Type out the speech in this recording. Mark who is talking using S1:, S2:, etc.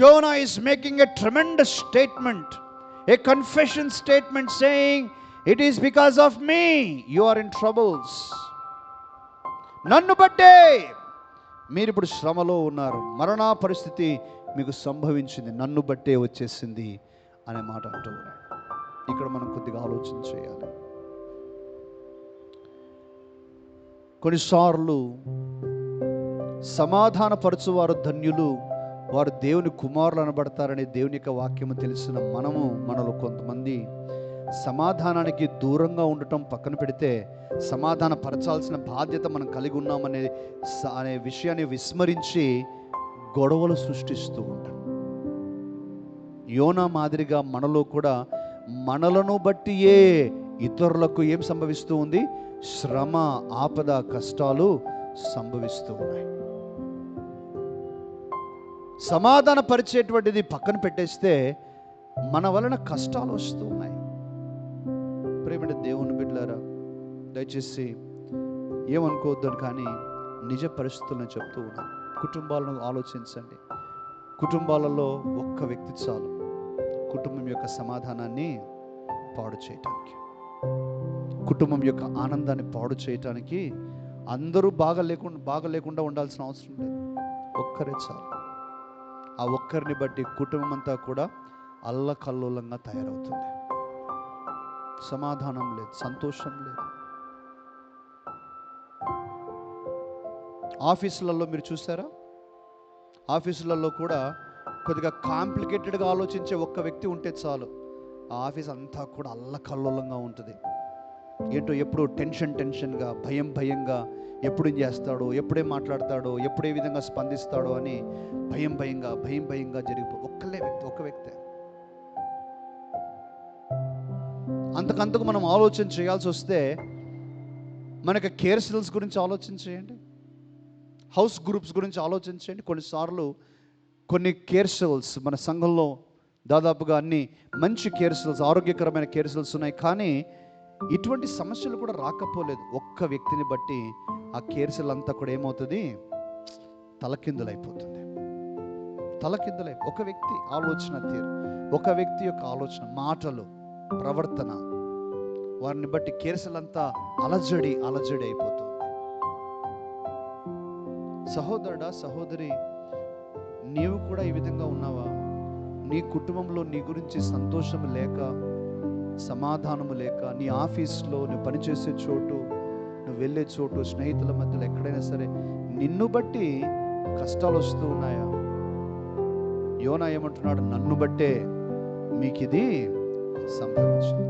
S1: Jonah is making a tremendous statement, a confession statement saying, It is because of me you are in troubles. నన్ను బట్టే మీరు ఇప్పుడు శ్రమలో ఉన్నారు. మరణా పరిస్థితి మీకు సంభవించింది. నన్ను బట్టే వచ్చేసింది అనే మాట అంటూ ఉన్నాడు. ఇక్కడ మనం కొద్దిగా ఆలోచన చేయాలి. కొన్నిసార్లు సమాధానపరచువారు ధన్యులు వారు దేవుని కుమారులు అనబడతారనే దేవుని యొక్క వాక్యము తెలిసిన మనము మనలో కొంతమంది సమాధానానికి దూరంగా ఉండటం పక్కన పెడితే సమాధాన పరచాల్సిన బాధ్యత మనం కలిగి ఉన్నామనే అనే విషయాన్ని విస్మరించి గొడవలు సృష్టిస్తూ ఉంటాం. యోనా మాదిరిగా మనలో కూడా మనలను బట్టి ఏ ఇతరులకు ఏం సంభవిస్తూ ఉంది? శ్రమ ఆపద కష్టాలు సంభవిస్తూ ఉన్నాయి. సమాధాన పరిచేటువంటిది పక్కన పెట్టేస్తే మన వలన కష్టాలు వస్తూ ఉన్నాయి. ప్రేమిడ దేవుని బిడ్డలారా దయచేసి ఏమనుకోవద్దని కానీ నిజ పరిస్థితులను చెప్తూ ఉన్నాం. కుటుంబాలను ఆలోచించండి. కుటుంబాలలో ఒక్క వ్యక్తి చాలు. కుటుంబం యొక్క సమాధానాన్ని పాడు చేయటానికి కుటుంబం యొక్క ఆనందాన్ని పాడు చేయటానికి అందరూ బాగా లేకుండా బాగా లేకుండా ఉండాల్సిన అవసరం లేదు. ఒక్కరే చాలు. ఆ ఒక్కరిని బట్టి కుటుంబం అంతా కూడా అల్లకల్లోలంగా తయారవుతుంది. సమాధానం లేదు సంతోషం లేదు. ఆఫీసులలో మీరు చూసారా? ఆఫీసులలో కూడా కొద్దిగా కాంప్లికేటెడ్గా ఆలోచించే ఒక్క వ్యక్తి ఉంటే చాలు. ఆ ఆఫీస్ అంతా కూడా అల్లకల్లోలంగా ఉంటుంది. ఏంటో ఎప్పుడు టెన్షన్ టెన్షన్గా భయం భయంగా ఎప్పుడు చేస్తాడో ఎప్పుడే మాట్లాడతాడో ఎప్పుడే విధంగా స్పందిస్తాడో అని భయం భయంగా భయం భయంగా జరిగిపో ఒక్కలే వ్యక్తి ఒక వ్యక్తే. అంతకంతకు మనం ఆలోచన చేయాల్సి వస్తే మనకి కేర్ సెల్స్ గురించి ఆలోచన చేయండి. హౌస్ గ్రూప్స్ గురించి ఆలోచన చేయండి. కొన్నిసార్లు కొన్ని కేర్ సెల్స్ మన సంఘంలో దాదాపుగా అన్ని మంచి కేర్ సెల్స్ ఆరోగ్యకరమైన కేర్ సెల్స్ ఉన్నాయి. కానీ ఇటువంటి సమస్యలు కూడా రాకపోలేదు ఒక్క వ్యక్తిని బట్టి ఆ కేర్సలంతా కూడా ఏమవుతుంది? తలకిందులైపోతుంది. తలకిందులై ఒక వ్యక్తి ఆలోచన తీరు ఒక వ్యక్తి యొక్క ఆలోచన మాటలు ప్రవర్తన వారిని బట్టి కేర్సలంతా అలజడి అలజడి అయిపోతుంది. సహోదరుడా సహోదరి నీవు కూడా ఈ విధంగా ఉన్నావా? నీ కుటుంబంలో నీ గురించి సంతోషం లేక సమాధానము లేక నీ ఆఫీస్లో నువ్వు పనిచేసే చోటు నువ్వు వెళ్ళే చోటు స్నేహితుల మధ్యలో ఎక్కడైనా సరే నిన్ను బట్టి కష్టాలు వస్తూ ఉన్నాయా? యోనా ఏమంటున్నాడు? నన్ను బట్టే మీకు ఇది సంభవించింది.